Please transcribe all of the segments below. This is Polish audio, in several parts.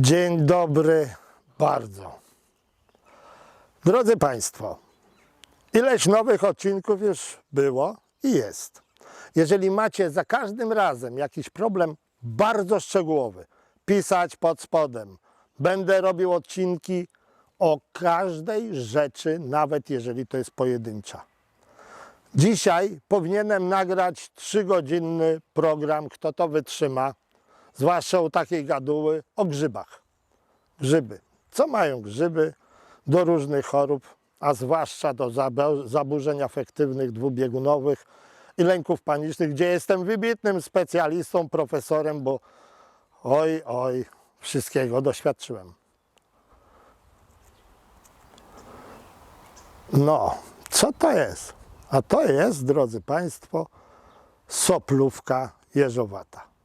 Dzień dobry bardzo. Drodzy Państwo, ileś nowych odcinków już było i jest. Jeżeli macie za każdym razem jakiś problem bardzo szczegółowy, pisać pod spodem. Będę robił odcinki o każdej rzeczy, nawet jeżeli to jest pojedyncza. Dzisiaj powinienem nagrać trzygodzinny program, kto to wytrzyma, zwłaszcza u takiej gaduły, o grzybach. Grzyby. Co mają grzyby do różnych chorób, a zwłaszcza do zaburzeń afektywnych dwubiegunowych i lęków panicznych, gdzie jestem wybitnym specjalistą, profesorem, bo oj, oj, wszystkiego doświadczyłem. No, co to jest? A to jest, drodzy Państwo, soplówka jeżowata.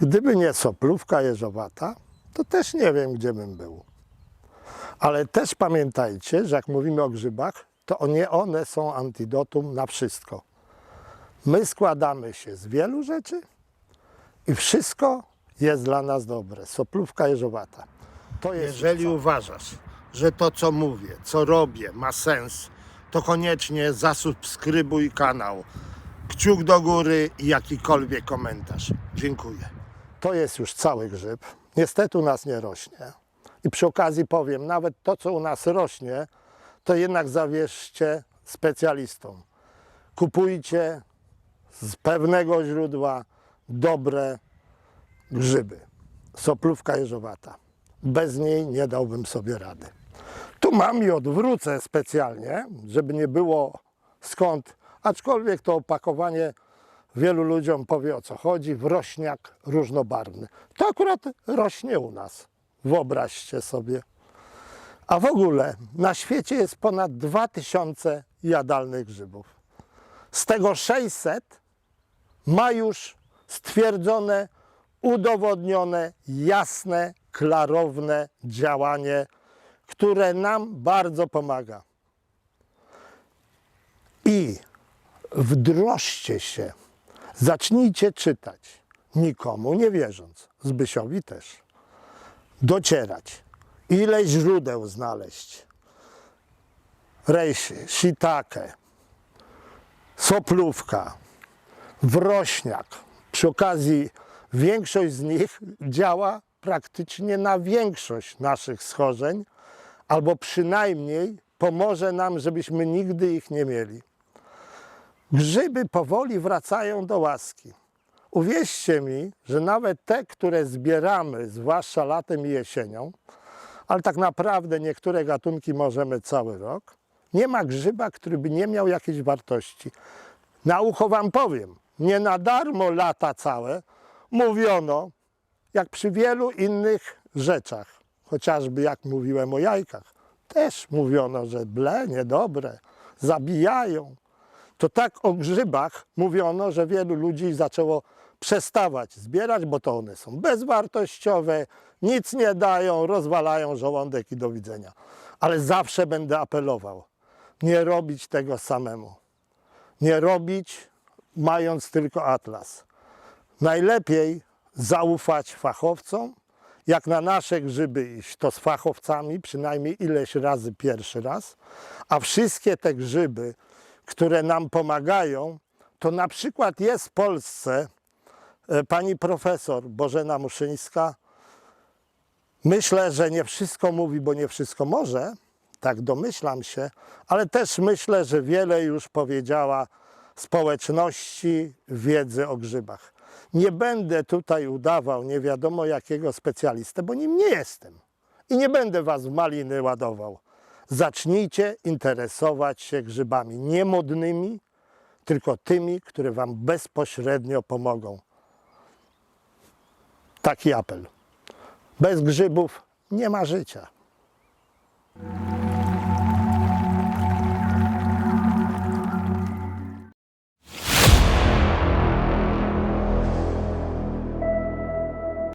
Gdyby nie soplówka jeżowata, to też nie wiem, gdzie bym był. Ale też pamiętajcie, że jak mówimy o grzybach, to nie one są antidotum na wszystko. My składamy się z wielu rzeczy i wszystko jest dla nas dobre. Soplówka jeżowata. To jest Jeżeli uważasz, że to, co mówię, co robię, ma sens, to koniecznie zasubskrybuj kanał. Kciuk do góry i jakikolwiek komentarz. Dziękuję. To jest już cały grzyb. Niestety u nas nie rośnie. I przy okazji powiem, nawet to, co u nas rośnie, to jednak zawierzcie specjalistom. Kupujcie z pewnego źródła dobre grzyby. Soplówka jeżowata. Bez niej nie dałbym sobie rady. Tu mam i odwrócę specjalnie, żeby nie było skąd, aczkolwiek to opakowanie wielu ludziom powie o co chodzi, wrośniak różnobarwny. To akurat rośnie u nas, wyobraźcie sobie. A w ogóle na świecie jest ponad 2000 jadalnych grzybów. Z tego 600 ma już stwierdzone, udowodnione, jasne, klarowne działanie, które nam bardzo pomaga. I wdrożcie się, zacznijcie czytać, nikomu nie wierząc, Zbysiowi też, docierać, ile źródeł znaleźć. Rejszy, shiitake, soplówka, wrośniak. Przy okazji większość z nich działa praktycznie na większość naszych schorzeń, albo przynajmniej pomoże nam, żebyśmy nigdy ich nie mieli. Grzyby powoli wracają do łaski. Uwierzcie mi, że nawet te, które zbieramy, zwłaszcza latem i jesienią, ale tak naprawdę niektóre gatunki możemy cały rok, nie ma grzyba, który by nie miał jakiejś wartości. Na ucho wam powiem, nie na darmo lata całe mówiono, jak przy wielu innych rzeczach, chociażby jak mówiłem o jajkach, też mówiono, że ble, niedobre, zabijają. To tak o grzybach mówiono, że wielu ludzi zaczęło przestawać zbierać, bo to one są bezwartościowe, nic nie dają, rozwalają żołądek i do widzenia. Ale zawsze będę apelował, nie robić tego samemu. Nie robić, mając tylko atlas. Najlepiej zaufać fachowcom, jak na nasze grzyby iść, to z fachowcami przynajmniej ileś razy pierwszy raz, a wszystkie te grzyby, które nam pomagają, to na przykład jest w Polsce e, pani profesor Bożena Muszyńska. Myślę, że nie wszystko mówi, bo nie wszystko może, tak domyślam się, ale też myślę, że wiele już powiedziała społeczności wiedzy o grzybach. Nie będę tutaj udawał nie wiadomo jakiego specjalistę, bo nim nie jestem. I nie będę was w maliny ładował. Zacznijcie interesować się grzybami nie modnymi, tylko tymi, które wam bezpośrednio pomogą. Taki apel. Bez grzybów nie ma życia.